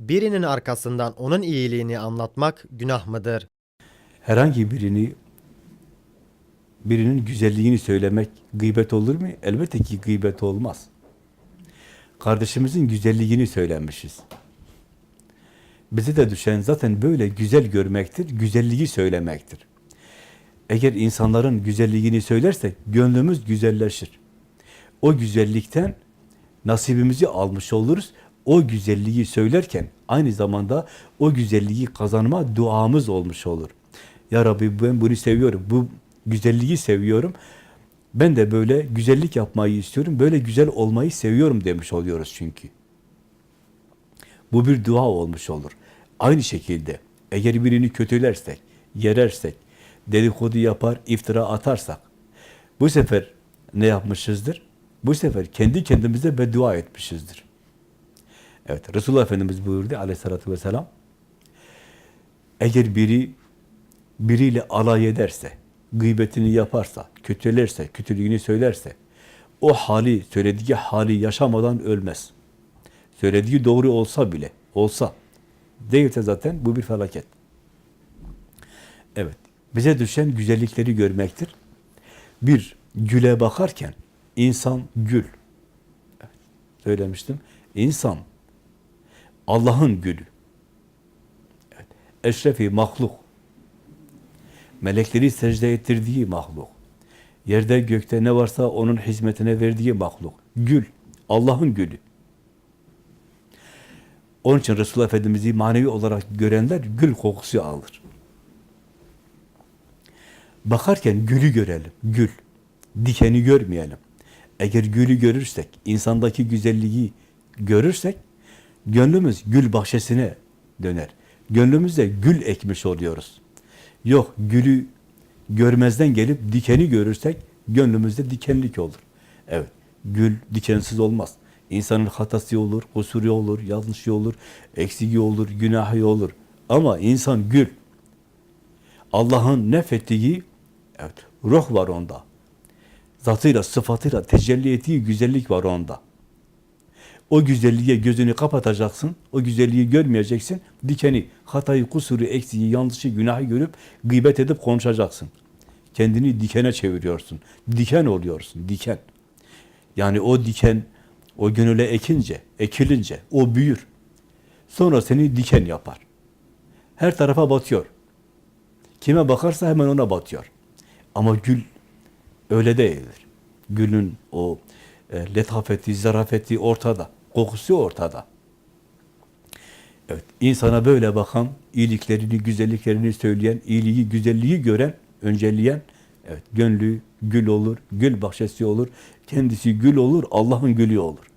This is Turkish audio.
Birinin arkasından onun iyiliğini anlatmak günah mıdır? Herhangi birini, birinin güzelliğini söylemek gıybet olur mu? Elbette ki gıybet olmaz. Kardeşimizin güzelliğini söylemişiz. Bize de düşen zaten böyle güzel görmektir, güzelliği söylemektir. Eğer insanların güzelliğini söylersek gönlümüz güzelleşir. O güzellikten nasibimizi almış oluruz. O güzelliği söylerken aynı zamanda o güzelliği kazanma duamız olmuş olur. Ya Rabbi ben bunu seviyorum, bu güzelliği seviyorum. Ben de böyle güzellik yapmayı istiyorum, böyle güzel olmayı seviyorum demiş oluyoruz çünkü. Bu bir dua olmuş olur. Aynı şekilde eğer birini kötülersek, yerersek, dedikodu yapar, iftira atarsak, bu sefer ne yapmışızdır? Bu sefer kendi kendimize beddua etmişizdir. Evet, Resulullah Efendimiz buyurdu aleyhissalatü vesselam, eğer biri biriyle alay ederse, gıybetini yaparsa, kötülerse, kötülüğünü söylerse, o hali, söylediği hali yaşamadan ölmez. Söylediği doğru olsa bile, olsa, değilse zaten bu bir felaket. Evet, bize düşen güzellikleri görmektir. Bir, güle bakarken, insan gül. Evet, söylemiştim. İnsan, Allah'ın gülü. Evet, eşrefi mahluk. Melekleri secde ettirdiği mahluk. Yerde gökte ne varsa onun hizmetine verdiği mahluk. Gül, Allah'ın gülü. Onun için Resulullah Efendimiz'i manevi olarak görenler gül kokusu alır. Bakarken gülü görelim, gül. Dikeni görmeyelim. Eğer gülü görürsek, insandaki güzelliği görürsek, gönlümüz gül bahçesine döner. Gönlümüzde gül ekmiş oluyoruz. Yok, gülü görmezden gelip dikeni görürsek, gönlümüzde dikenlik olur. Evet, gül dikensiz olmaz. İnsanın hatası olur, kusuru olur, yanlışı olur, eksiği olur, günahı olur. Ama insan gül. Allah'ın nefettiği evet, ruh var onda. Zatıyla, sıfatıyla tecelli ettiği güzellik var onda. O güzelliğe gözünü kapatacaksın, o güzelliği görmeyeceksin, dikeni, hatayı, kusuru, eksiği, yanlışı, günahı görüp gıybet edip konuşacaksın. Kendini dikene çeviriyorsun. Diken oluyorsun, diken. Yani o diken, o gönüle ekince, ekilince, o büyür. Sonra seni diken yapar. Her tarafa batıyor. Kime bakarsa hemen ona batıyor. Ama gül öyle değildir. Gülün o e, letafeti, zarafeti ortada. Kokusu ortada. Evet, insana böyle bakan, iyiliklerini, güzelliklerini söyleyen, iyiliği, güzelliği gören, öncelleyen, evet, gönlü gül olur, gül bahçesi olur, kendisi gül olur, Allah'ın gülü olur.